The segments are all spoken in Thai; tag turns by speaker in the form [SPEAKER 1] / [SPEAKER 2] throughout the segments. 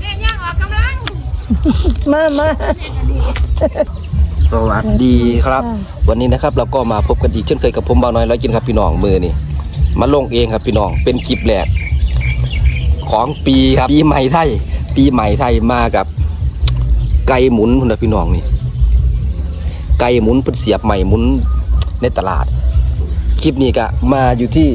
[SPEAKER 1] แม่ย่างออกกำลัง
[SPEAKER 2] มามา
[SPEAKER 3] สวัสดีครับ วันนี้นะครับเราก็มาพบกันอีกเช่นเคยกับผมบ่าวน้อยร้อยกินครับพี่น้องมือนี่มาลงเองครับพี่น้องเป็นคลิปแรกของปีครับปีใหม่ไทย ปีใหม่ไทยมากับ ไก่หมุนคุณพี่น้องนี่ ไก่หมุนเป็นเสียบใหม่หมุนในตลาด คลิปนี้ก็มาอยู่ที่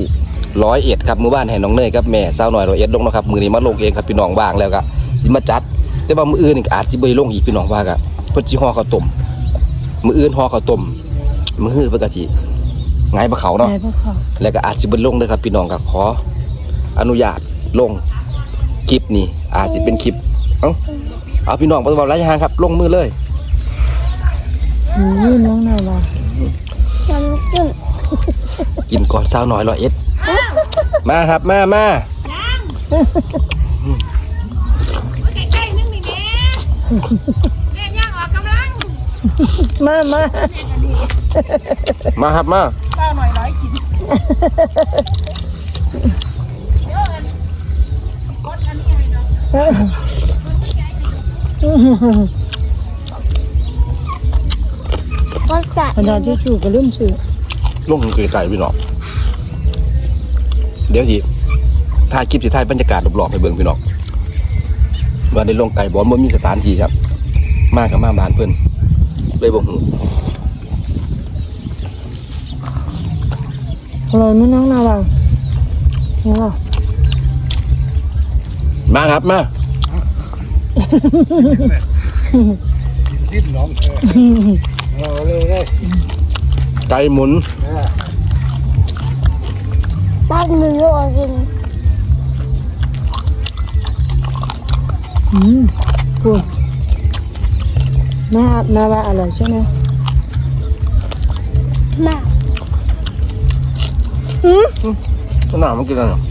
[SPEAKER 3] ร้อยเอ็ดครับมือบ้านแห่น้องเนยครับแม่สาวหน่อยร้อยเอ็ดลงเนาะครับมือนี้มาลงเองครับพี่น้องว่างแล้วก็สิมาจัด แต่ว่ามืออื่นนี่ก็อาจสิบ่ได้ลงอีกพี่น้องว่าก็เพิ่นสิห่อข้าวต้มมืออื่นห่อข้าวต้มมือฮื้อเพิ่นก็สิไงายบ่เขาเนาะ
[SPEAKER 2] ไหนพวกเขา
[SPEAKER 3] แล้วก็อาจสิบ่ได้ลงเด้อครับพี่น้องก็ขอ อนุญาตลงคลิปนี้ อาจสิเป็นคลิปเอ้าเอาพี่น้องบ่ต้องเว้าหลายอย่างครับ ลงมือเลย
[SPEAKER 2] หูยน้องน่ารัก
[SPEAKER 3] กินก่อนสาวน้อยร้อยเอ็ด มาครับมามา
[SPEAKER 1] ใกล้ๆนึงนี่แม่แม่ย่างออกกำลัง
[SPEAKER 2] มามา
[SPEAKER 3] มาครับมา
[SPEAKER 1] ข้าวหน่อยร้อยกินเดี๋ยวอันกดอันนี้ให้เนาะ
[SPEAKER 4] ก็จะ
[SPEAKER 2] ขนาดที่จู่ก็เริ่มสื่อ
[SPEAKER 3] ลงไกลๆพี่น้อง เดี๋ยวทีถ่ายคลิปสิถ่ายบรรยากาศรอบๆให้เบิ่งพี่น้องว่าได้ลงไก่บ่บ่มีสถานที่ครับ มากับมาบ้านเพิ่นเลยบ่ฮู้
[SPEAKER 2] อร่อยไหมน้องน่ารักเนี่ยเหรอ
[SPEAKER 3] มาครับมา
[SPEAKER 5] ดิ้นร้องเออเอาเลยเลย
[SPEAKER 3] ไก่หมุน
[SPEAKER 4] ตั้งมือออกกิน
[SPEAKER 2] อืมคุณแม่แม่ว่าอร่อยใช่ไหม
[SPEAKER 4] มา
[SPEAKER 3] ต้นหนามันกินอะไรเนาะ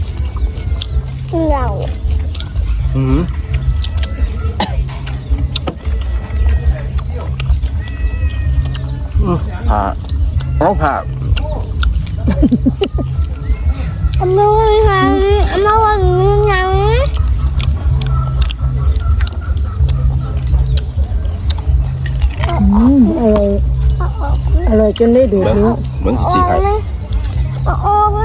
[SPEAKER 4] เหงา
[SPEAKER 3] อืออือผ่าเอาผ่า
[SPEAKER 4] อันนู้นค่ะอันนู้นนี่ยัง
[SPEAKER 2] อืมอร่อยอร่อยจนได้ดูด
[SPEAKER 3] เบิ่ง
[SPEAKER 2] นิ้ว
[SPEAKER 3] เบิ่ง
[SPEAKER 4] อ
[SPEAKER 3] สิ
[SPEAKER 4] อก
[SPEAKER 3] ไข่
[SPEAKER 4] ไหมออกไหม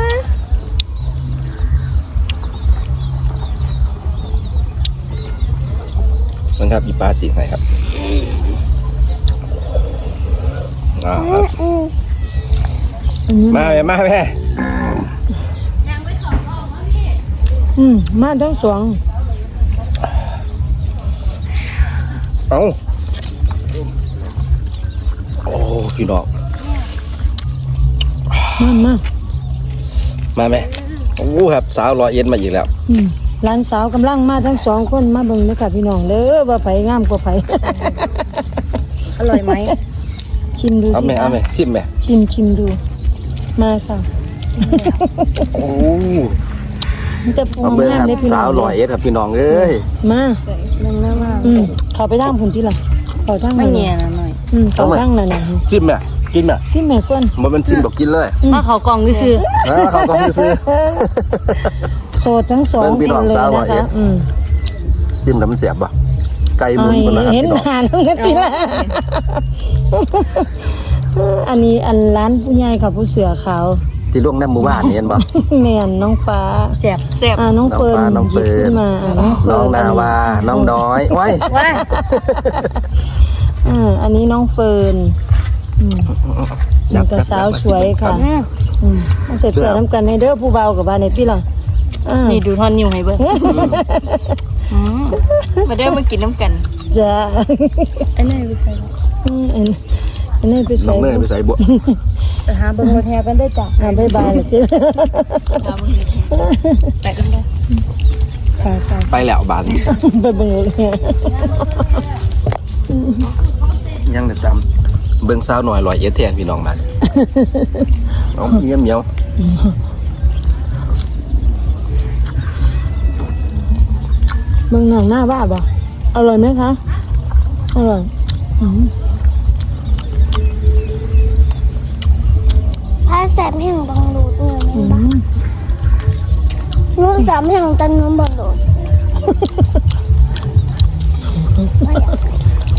[SPEAKER 3] เบิ่งครับอีปลาสิไข่ครับอ่าครับ
[SPEAKER 4] อืม
[SPEAKER 2] อันนี้
[SPEAKER 3] มาแม่มาแม่
[SPEAKER 2] อืมมาทั้งสอง
[SPEAKER 3] เอาโอ้พี่น้อง
[SPEAKER 2] มามา
[SPEAKER 3] มาแม่โอ้ครับ สาวรอยเอ็นมาอีกแล้ว
[SPEAKER 2] อืมหลานสาวกำลังมาทั้งสองคนมาเบิ่งเลยค่ะพี่น้องเด้อว่าไผงามกว่าไผ
[SPEAKER 1] อร่อยไหม
[SPEAKER 2] ชิมดู
[SPEAKER 3] เอา
[SPEAKER 2] สิ
[SPEAKER 3] แม่เอา
[SPEAKER 2] คะ
[SPEAKER 3] แม่ชิมแม่
[SPEAKER 2] ชิมชิมดู มาค่ะ
[SPEAKER 3] โอ้
[SPEAKER 2] มันจะปู
[SPEAKER 3] เอาเบิ่ง
[SPEAKER 2] งา
[SPEAKER 3] ค
[SPEAKER 2] ม
[SPEAKER 3] รับ
[SPEAKER 2] เลยพี่น้อง
[SPEAKER 3] สาวรอยเอ็ดครับพี่น้องเอ้ย
[SPEAKER 2] มา
[SPEAKER 1] นึงแล้วว่า
[SPEAKER 2] อืมเขาไปด้างผุนที่ละเขาด้าง
[SPEAKER 1] ไม่
[SPEAKER 2] นั่น
[SPEAKER 1] เงีย
[SPEAKER 2] น่ะ
[SPEAKER 1] นะหน่อย
[SPEAKER 2] อืมเขาด้างนั่นน่ะ
[SPEAKER 3] ชิมแม่กินแม่
[SPEAKER 2] ชิมแม่เฟิ่น
[SPEAKER 3] มันเป็นชิมบอกกินเลย
[SPEAKER 1] มาเขากล่องซื้อ
[SPEAKER 3] นะเขาก็ซื้อ
[SPEAKER 2] โสดทั้งสอง
[SPEAKER 3] เบิ่งพี่น้อง
[SPEAKER 2] เลย
[SPEAKER 3] สาวร้
[SPEAKER 2] นะ
[SPEAKER 3] อยเอ็
[SPEAKER 2] คะ
[SPEAKER 3] ด
[SPEAKER 2] อืม
[SPEAKER 3] ชิมแล้วมันเสียบป่ะไก่หมุน
[SPEAKER 2] เอา
[SPEAKER 3] บนนะครับ
[SPEAKER 2] เห็น
[SPEAKER 3] พี่น้อง
[SPEAKER 2] หาแล้วกันทีละอันนี้อันร้านผู้ใหญ่ค่ะผู้เสือขาว
[SPEAKER 3] ที่ล่วงแนบหมู่บ้านนี่เห็นป่ะ
[SPEAKER 2] แม่นน้องฟ้า
[SPEAKER 1] แซ่บแซ่บ
[SPEAKER 2] อ่าน้อง
[SPEAKER 3] น้อง
[SPEAKER 2] เฟิร์น
[SPEAKER 3] ฟ้าน้อง
[SPEAKER 2] หยิบ
[SPEAKER 3] เฟิร์
[SPEAKER 2] ขึ้
[SPEAKER 3] น
[SPEAKER 2] นมาอ่าน้องเฟิ
[SPEAKER 3] น้
[SPEAKER 2] ร์
[SPEAKER 3] อนงนาวา น้องน้อยโอ้ย
[SPEAKER 1] ว่า
[SPEAKER 2] อ่าอันนี้น้องเฟิร์นอืมนี่ก็สาวสวยค่ะอืมมาเสพเสียน้ำกันในเด้อผู้เบากับบ้านในพี่ล่ะอ่า
[SPEAKER 1] นี่ดูท่อนนิ้วให้เบิ่งอืมมาเด้อมากินน้ำกัน
[SPEAKER 2] จ้า
[SPEAKER 1] อันนี้ไปใส่
[SPEAKER 2] อืมอันอันนี้ไป
[SPEAKER 3] น้อ
[SPEAKER 2] ใส่
[SPEAKER 3] งเนยไปใส่บ่
[SPEAKER 1] ไปหาเบิ่งรถแห่กันได้จ้ะ
[SPEAKER 2] อ่าบายบายเลยพี่
[SPEAKER 1] หาเบิ่งแต่กันได้
[SPEAKER 2] ค่ะค่ะ
[SPEAKER 3] ไปแล้วบาน
[SPEAKER 2] ไปเบิ่งเลย
[SPEAKER 3] ยังแต่จำเบิ่งสาวหน่อยลอยเอ็ดแทนพี่น้องมาน้องเมียวเมียว
[SPEAKER 2] เบิ่งหนังหน้าบ้าบ่อร่อยไหมคะอร่อยอืม
[SPEAKER 4] สามแห่งบังดูดเนี่ยแม่นบ้านู้สามแห่งจันนู้นบังดูดไม่อย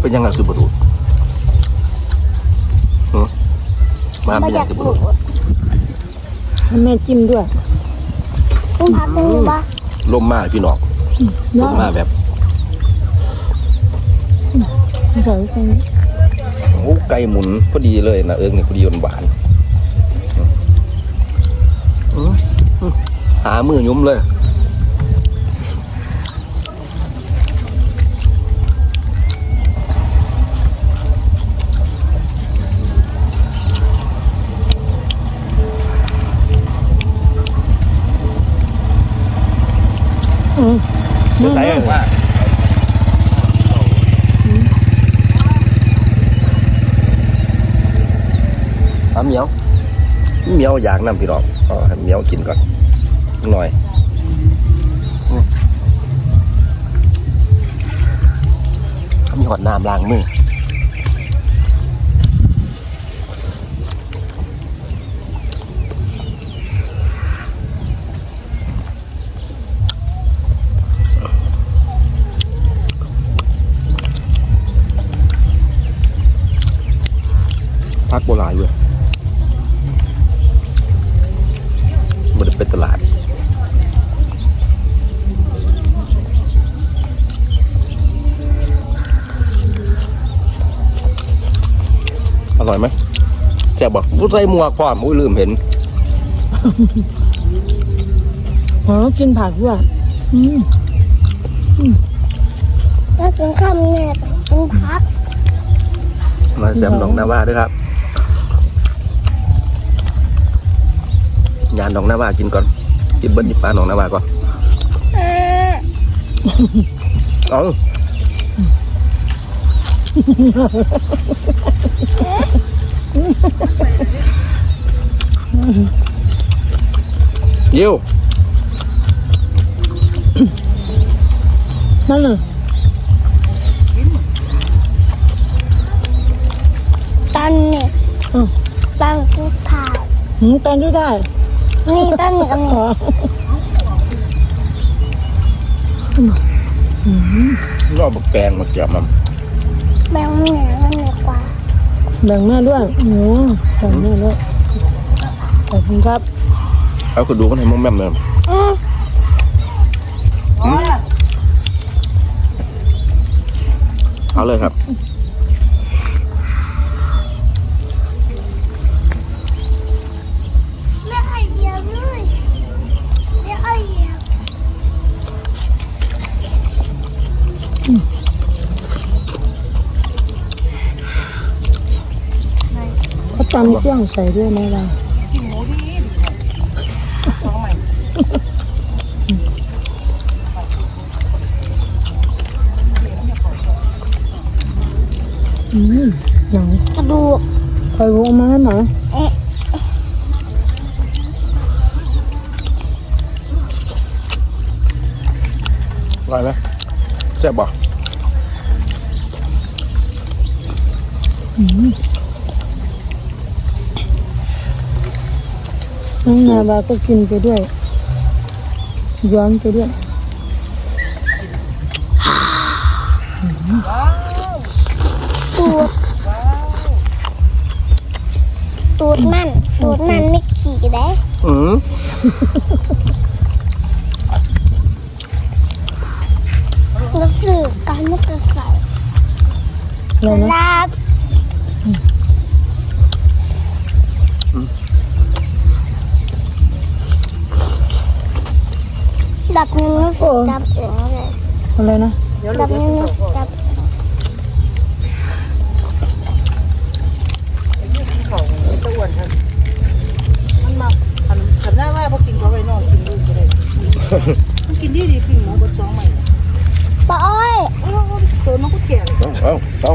[SPEAKER 3] เป็นยังไงคือบรูดหือมาไม่เป็นยัยางคือบดูรูดด
[SPEAKER 2] ให้แม่จิ้มด้วย
[SPEAKER 4] คุณพักตรงนี้ปะ
[SPEAKER 3] ลมมากพี่หนอกลเมมากแบบ
[SPEAKER 2] ใส่ไโอ้
[SPEAKER 3] ไก่หมุนพอดีเลยนะเอิงเนี่ยพอดีหวาน หามือยุ่มเลย
[SPEAKER 2] อ
[SPEAKER 3] ยากน้ำพี่น้องเอาให้เหนียวกินก่อนหน่อยอืมมีหอดน้ำล้างมือ ร่อยไหมแจ่บบอกผู้ใส่หมวกพร้อมอุ้ยลืมเห็น
[SPEAKER 2] อ๋อกินผักด้วยอืม
[SPEAKER 4] แล้วกินข้าวเนี่ยกินพัก
[SPEAKER 3] มาแซมหนองนาว่าด้วยครับยานหนองนาว่ากินก่อน กินเบิ้ลยิบปลาหนองนาว่าก่อน
[SPEAKER 4] เออ
[SPEAKER 3] เอาเยี่ยว
[SPEAKER 2] นั่นน่ะ
[SPEAKER 4] ตันเนี่ย
[SPEAKER 2] อืม
[SPEAKER 4] ตันทุกทาย
[SPEAKER 2] หืมแตนด้วยได้
[SPEAKER 4] นี่ตันนี่กับนี่
[SPEAKER 2] อ๋อ
[SPEAKER 3] รอบบักแกงมาเกี่ยมมัน
[SPEAKER 4] แบงค์เนี่ยมันเหนือกว่า
[SPEAKER 2] แบ่งแม่ด้วยโอ้แบ่งแม่ด้วยขอบคุณครับ
[SPEAKER 3] เอาคุณดูกันให้มั่งแม่มเลย
[SPEAKER 4] อืม
[SPEAKER 3] เอาเลยครับ
[SPEAKER 2] รื่องใส่ด้วยไหมล่ะ
[SPEAKER 1] กินหมูดีดีของใหม่
[SPEAKER 2] อืมหนัง
[SPEAKER 4] กระดูก
[SPEAKER 2] คอยรู้เอามาให้หมา
[SPEAKER 4] เอ๊ะ
[SPEAKER 3] อร่อยไหมแซ่บบ่
[SPEAKER 2] น้องนาบาก็กินไปด้วย ย้อนไปด้วย
[SPEAKER 4] ตูดตูดมันตูดมันไม่ขี่ได้
[SPEAKER 3] อืม
[SPEAKER 4] รู้สึกการไม่กระใส่
[SPEAKER 2] อะไรนะ
[SPEAKER 4] ลาบ ดับนิ้วรู้สึกดับเองเลย
[SPEAKER 2] อะไรนะ
[SPEAKER 4] ดับนิ้วรู้สึกดับ
[SPEAKER 1] ของตะอ้วนครับมันมาขันขันได้ว่าพอกินเขาไปนอกกินลูกก็ได้มันกินดีดีๆปิ้งหมูบดสองใหม่
[SPEAKER 4] ปะอ้อย
[SPEAKER 1] เออเกิดมันก็แก่เลย
[SPEAKER 3] เอาเอาเอา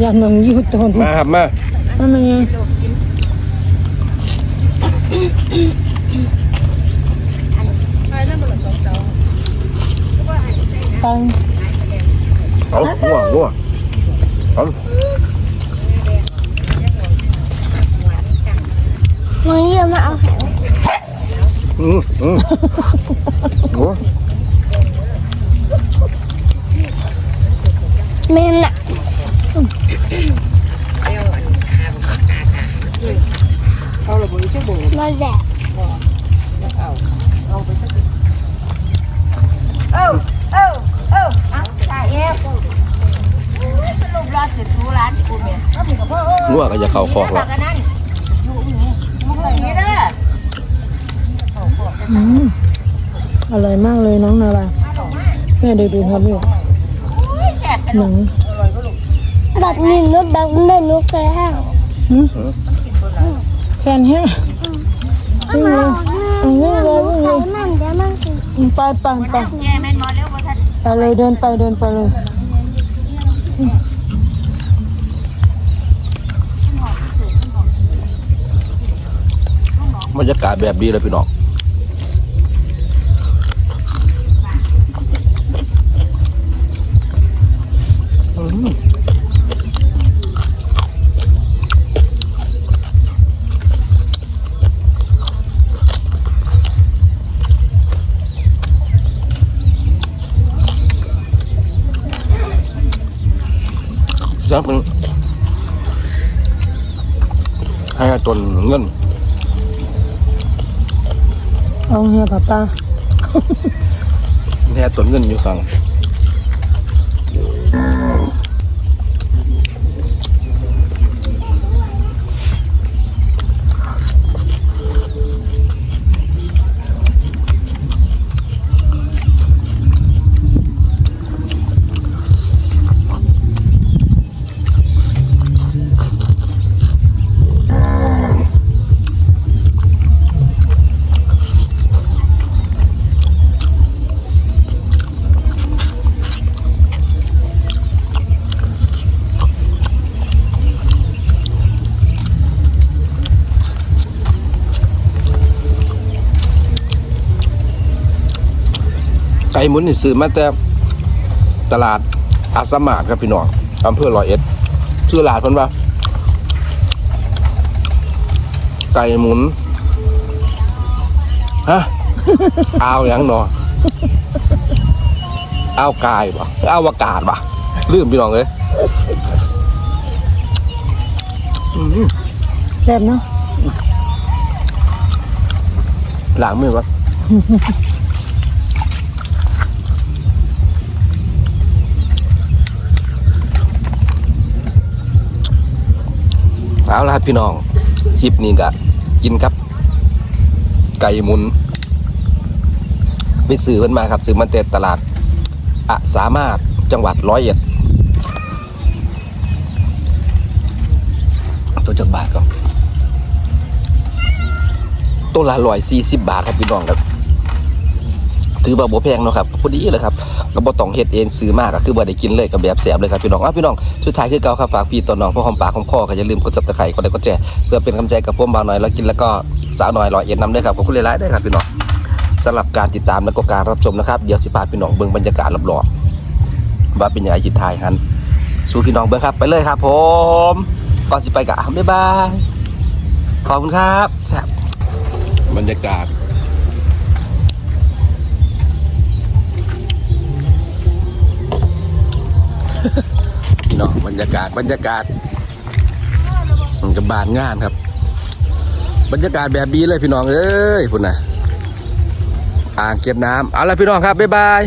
[SPEAKER 2] อย่าหนังยูตน
[SPEAKER 3] มาครับมา
[SPEAKER 2] ทำไมไง
[SPEAKER 1] ไอ้นั่นมันละสองเจ้า
[SPEAKER 2] ตัง
[SPEAKER 3] เอางัวงัวเอา
[SPEAKER 4] หนูเยอะมา เอาแหง
[SPEAKER 3] อืมอืมงัว
[SPEAKER 4] แม่น่ะ
[SPEAKER 1] เอาระเบิดแค่โบ
[SPEAKER 4] มาแดด
[SPEAKER 1] เอาเอาไปสัก
[SPEAKER 3] งัวก็จะเข้าคอกแล้ว
[SPEAKER 2] อืมอร่อยมากเลยน้องนาราแม่ดูดูครับอยู่หนัง
[SPEAKER 4] แบบนี้นุชแบบนี้นุชเคยห้าง
[SPEAKER 2] หืมแฟนแฮะวิ่งเลยเอาวิ่งเลยวิ่งเลย
[SPEAKER 4] มันเดี๋ยวมันกิน
[SPEAKER 2] ไปไปไป ไปเลยเดินไปเดินไปเลย
[SPEAKER 3] บรรยากาศแบบดีเลยพี่น้องอืม จะเป็นให้จนเงิน
[SPEAKER 2] เอาเฮียป้าป้า
[SPEAKER 3] แค่ต้นเงินอยู่ข้าง มุนนี่ซื้อมาแต่ตลาดอาสามาดครับพี่น้องอำเภอร้อยเอ็ดชื่อร้านเพิ่นว่า ไก่หมุนฮะอ้าวหยังเนาะอ้าวกายปะอ้าวอากาศปะลืมพี่น้องเลยอืม
[SPEAKER 2] แซ่บเนาะ
[SPEAKER 3] หลังมือวะ เอาละครับพี่น้องคลิปนี้ก็กินครับ ไก่หมุนไปซื้อเพิ่นมาครับซื้อมาแต่ตลาดอะสามารถจังหวัดร้อยเอ็ดตัวจักบาทก่อนตัวละร้อยสี่สิบบาทครับพี่น้องครับ ถือว่าบ่แพงเนาะครับพอดีเลยครับก็บ่ต้องเฮ็ดเองซื้อมากก็คือบ่ได้กินเลยก็แบบแสบเลยครับพี่น้องอะพี่น้องสุดท้ายคือเก่าครับฝากพี่ต่อน้องพ่อหอมปากหอมคอก็อย่าลืมกด Subscribe กดไลค์กดแชร์เพื่อเป็นกำลังใจกับผมบ่าวน้อยแล้วกินแล้วก็สาวน้อยรอยเอ็ดนำด้วยครับขอบคุณหลายๆด้วยครับพี่น้องสำหรับการติดตามและก็การรับชมนะครับเดี๋ยวสิพาพี่น้องเบิ่งบรรยากาศรอบๆว่าเป็นยังไงจิตทายหันสู่พี่น้องเบิ่งครับไปเลยครับ ผมก่อนสิไปกะบ๊ายบายขอบคุณครับแซ่บบรรยากาศ พี่น้องบรรยากาศบรรยากาศมันกับบานงานครับ บรรยากาศแบบดีเลยพี่น้องเอ้ยพุ่นนะอ่างเก็บน้ำเอาละพี่น้องครับบ๊ายบาย